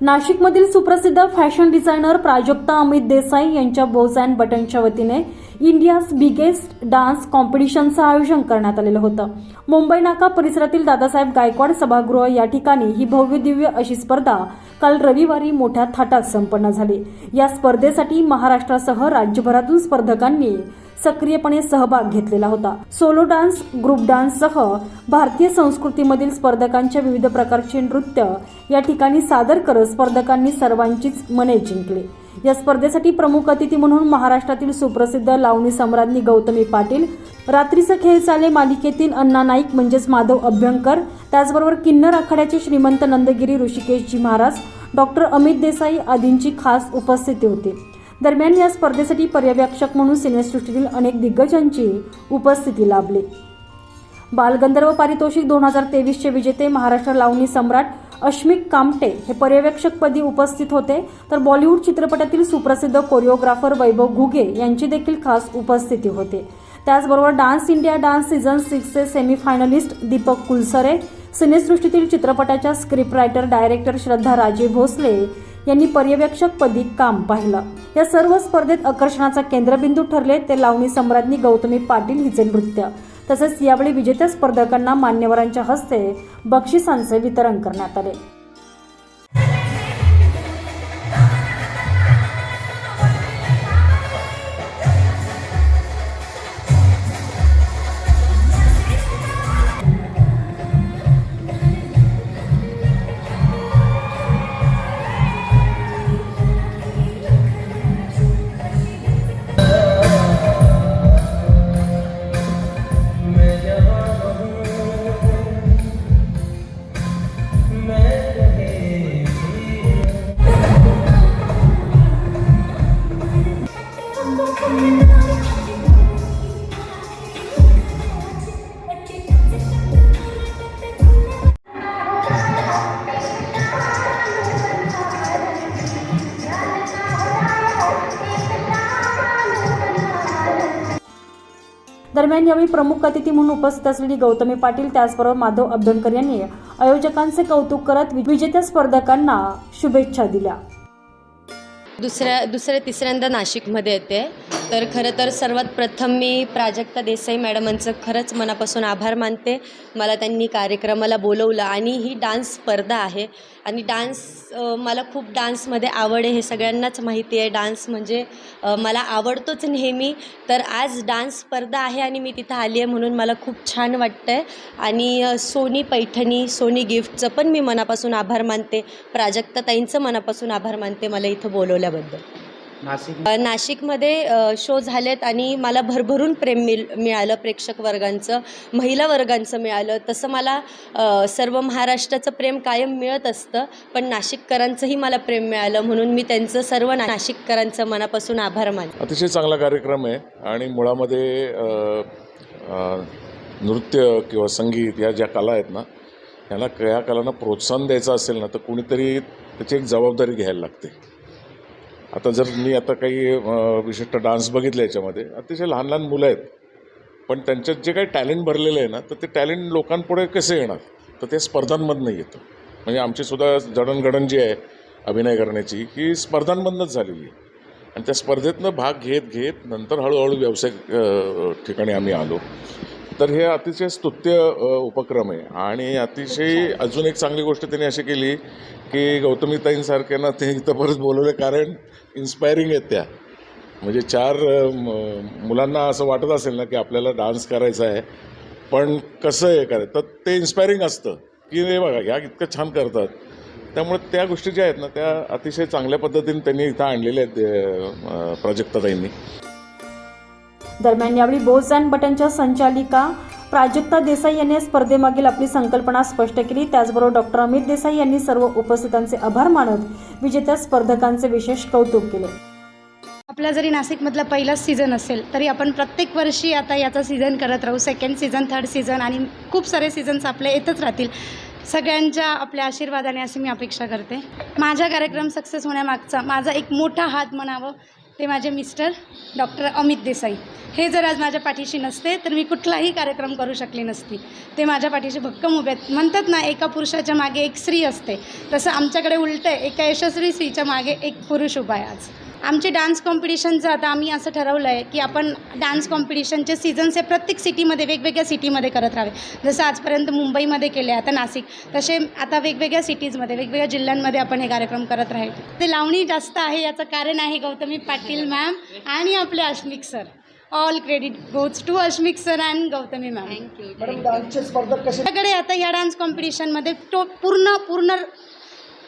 नाशिकमधील सुप्रसिद्ध fashion designer Prajakta Amit Desai यांच्या बोज अँड बटनच्या वतीने इंडियाज बिगेस्ट डान्स कॉम्पिटिशनचं आयोजन करण्यात आलेलं होतं. मुंबई नाका परिसरातील दादासाहेब गायकवाड सभागृह या ठिकाणी ही भव्य दिव्य अशी स्पर्धा काल रविवारी मोठ्या थाटात संपन्न झाली. या स्पर्धेसाठी महाराष्ट्रासह राज्यभरातून स्पर्धकांनी सक्रियपणे सहभाग घेतलेला होता. सोलो डान्स ग्रुप डान्ससह भारतीय संस्कृतीमधील स्पर्धकांच्या विविध प्रकारचे नृत्य या ठिकाणी सादर करत स्पर्धकांनी सर्वांचीच मने जिंकले. या स्पर्धेसाठी प्रमुख अतिथी म्हणून महाराष्ट्रातील सुप्रसिद्ध लावणी सम्राज्ञी गौतमी पाटील रात्रीचं खेळ चाले मालिकेतील अण्णा नाईक म्हणजेच माधव अभ्यंकर त्याचबरोबर किन्नर आखाड्याचे श्रीमंत नंदगिरी ऋषिकेशजी महाराज डॉक्टर अमित देसाई आदींची खास उपस्थिती होती. दरम्यान या स्पर्धेसाठी पर्यवेक्षक म्हणून सिनेसृष्टीतील अनेक दिग्गजांची उपस्थिती लाभली. बालगंधर्व पारितोषिक दोन हजार तेवीसचे विजेते महाराष्ट्र लावणी सम्राट अश्मिक कामटे हे पर्यवेक्षकपदी उपस्थित होते. तर बॉलिवूड चित्रपटातील सुप्रसिद्ध कोरिओग्राफर वैभव घुगे यांची देखील खास उपस्थिती होते. त्याचबरोबर डान्स इंडिया डान्स सीझन सिक्सचे सेमीफायनलिस्ट दीपक कुलसरे सिनेसृष्टीतील चित्रपटाच्या स्क्रिप्ट रायटर डायरेक्टर श्रद्धा राजे भोसले यांनी पर्यवेक्षकपदी काम पाहिलं. या सर्व स्पर्धेत आकर्षणाचा केंद्रबिंदू ठरले ते लावणी सम्राज्ञी गौतमी पाटील हिचे नृत्य. तसेच यावेळी विजेत्या स्पर्धकांना मान्यवरांच्या हस्ते बक्षिसांचे वितरण करण्यात आले. दरम्यान यावेळी प्रमुख अतिथी म्हणून उपस्थित असलेली गौतमी पाटील त्याचबरोबर माधव अभ्यंकर यांनी आयोजकांचे कौतुक करत विजेत्या स्पर्धकांना शुभेच्छा दिल्या. दुसऱ्या दुसऱ्या तिसऱ्यांदा नाशिकमध्ये येते. तर खरं तर सर्वात प्रथम मी प्राजक्ता देसाई मॅडमांचं खरंच मनापासून आभार मानते. मला त्यांनी कार्यक्रमाला बोलवलं आणि ही डान्स स्पर्धा आहे. आणि डान्स मला खूप डान्समध्ये आवड आहे हे सगळ्यांनाच माहिती आहे. डान्स म्हणजे मला आवडतोच नेहमी. तर आज डान्स स्पर्धा आहे आणि मी तिथं आली आहे म्हणून मला खूप छान वाटतं आहे आणि सोनी पैठणी सोनी गिफ्टचं पण मी मनापासून आभार मानते. प्राजक्ताताईंचं मनापासून आभार मानते मला इथं बोलवल्याबद्दल. नाशिक? नाशिकमध्ये शो झालेत आणि मला भरभरून प्रेम मिळ मिळालं प्रेक्षक वर्गांचं महिला वर्गांचं मिळालं. तसं मला सर्व महाराष्ट्राचं प्रेम कायम मिळत असतं पण नाशिककरांचंही मला प्रेम मिळालं म्हणून मी त्यांचं सर्व नाशिककरांचं मनापासून आभार मानते. अतिशय चांगला कार्यक्रम आहे आणि मुळामध्ये नृत्य किंवा संगीत या ज्या कला आहेत ना ह्याला या कलांना प्रोत्साहन द्यायचं असेल ना तर कुणीतरी त्याची एक जबाबदारी घ्यायला लागते. आता जर मी आता काही विशिष्ट डान्स बघितले याच्यामध्ये अतिशय लहान लहान मुलं आहेत. पण त्यांच्यात जे काही टॅलेंट भरलेलं आहे ना तर ते टॅलेंट लोकांपुढे कसे येणार? तर ते स्पर्धांमधनं येतं. म्हणजे आमचीसुद्धा जडणघडण जी आहे अभिनय करण्याची ही स्पर्धांमधनंच झालेली आहे. आणि त्या स्पर्धेतनं भाग घेत घेत नंतर हळूहळू व्यावसायिक ठिकाणी आम्ही आलो. तर हे अतिशय स्तुत्य उपक्रम आहे. आणि अतिशय अजून एक चांगली गोष्ट त्यांनी अशी केली की गौतमीताईंसारख्यांना ते इथं परत बोलवले कारण इन्स्पायरिंग आहेत त्या. म्हणजे चार म- मुलांना असं वाटत असेल ना की आपल्याला डान्स करायचा आहे पण कसं हे करायचं? तर ते इन्स्पायरिंग असतं की रे बघा ह्या इतकं छान करतात. त्यामुळे त्या गोष्टी ज्या आहेत ना त्या अतिशय चांगल्या पद्धतीने त्यांनी इथं आणलेल्या आहेत प्राजक्ताताईंनी दरम्यान यावेळी बोज अँड बटनच्या संचालिका प्राजक्ता देसाई यांनी स्पर्धेमागील आपली संकल्पना स्पष्ट केली. त्याचबरोबर डॉक्टर अमित देसाई यांनी सर्व उपस्थितांचे आभार मानत विजेत्या स्पर्धकांचे विशेष कौतुक केले. आपला जरी नाशिकमधला पहिलाच सीझन असेल तरी आपण प्रत्येक वर्षी आता याचा सीझन करत राहू. सेकंड सीझन थर्ड सीझन आणि खूप सारे सीझन्स आपले येतच राहतील. सगळ्यांच्या आपल्या आशीर्वादाने अशी मी अपेक्षा करते. माझा कार्यक्रम सक्सेस होण्यामागचा माझा एक मोठा हात म्हणावं ते माझे मिस्टर डॉक्टर अमित देसाई. हे जर आज माझ्या पाठीशी नसते तर मी कुठलाही कार्यक्रम करू शकली नसती. ते माझ्या पाठीशी भक्कम उभे आहेत. म्हणतात ना एका पुरुषाच्या मागे एक स्त्री असते. तसं आमच्याकडे उलटं आहे. एका यशस्वी स्त्रीच्या मागे एक पुरुष उभा आहे आज. आमचे डान्स कॉम्पिटिशनचं आता आम्ही असं ठरवलं आहे की आपण डान्स कॉम्पिटिशनचे सीझन्स हे प्रत्येक सिटीमध्ये वेगवेगळ्या सिटीमध्ये करत राहावे. जसं आजपर्यंत मुंबईमध्ये केले आता नाशिक तसे आता वेगवेगळ्या सिटीजमध्ये वेगवेगळ्या जिल्ह्यांमध्ये आपण हे कार्यक्रम करत राहील. ते लावणी जास्त आहे याचं कारण आहे गौतमी पाटील मॅम आणि आपले Ashmik sir all credit goes to Ashmik sir and Gautami ma'am आपल्याकडे आता या डान्स कॉम्पिटिशनमध्ये तो पूर्ण पूर्ण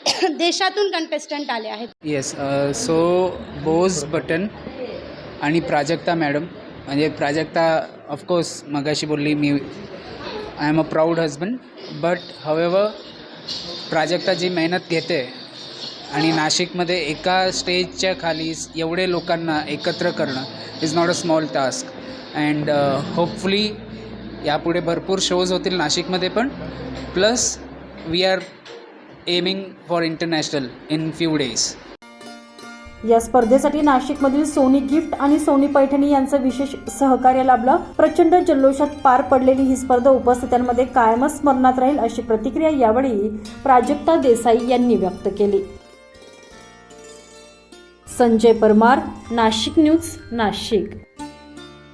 देशातून कंटेस्टंट आले आहेत. येस सो बोज बटन आणि प्राजक्ता मॅडम म्हणजे प्राजक्ता ऑफकोर्स मगाशी बोलली मी I am a proud husband but however Prajakta जी मेहनत घेते आणि नाशिकमध्ये एका स्टेजच्या खाली एवढे लोकांना एकत्र करणं is not a small task and hopefully यापुढे भरपूर शोज होतील नाशिकमध्ये पण. Plus we are aiming for international in few days या स्पर्धेसाठी नाशिकमधील सोनी गिफ्ट आणि सोनी पैठणी यांचं विशेष सहकार्य लाभलं. प्रचंड जल्लोषात पार पडलेली ही स्पर्धा उपस्थितांमध्ये कायमच स्मरणात राहील अशी प्रतिक्रिया यावेळी प्राजक्ता देसाई यांनी व्यक्त केली. संजय परमार नाशिक न्यूज नाशिक.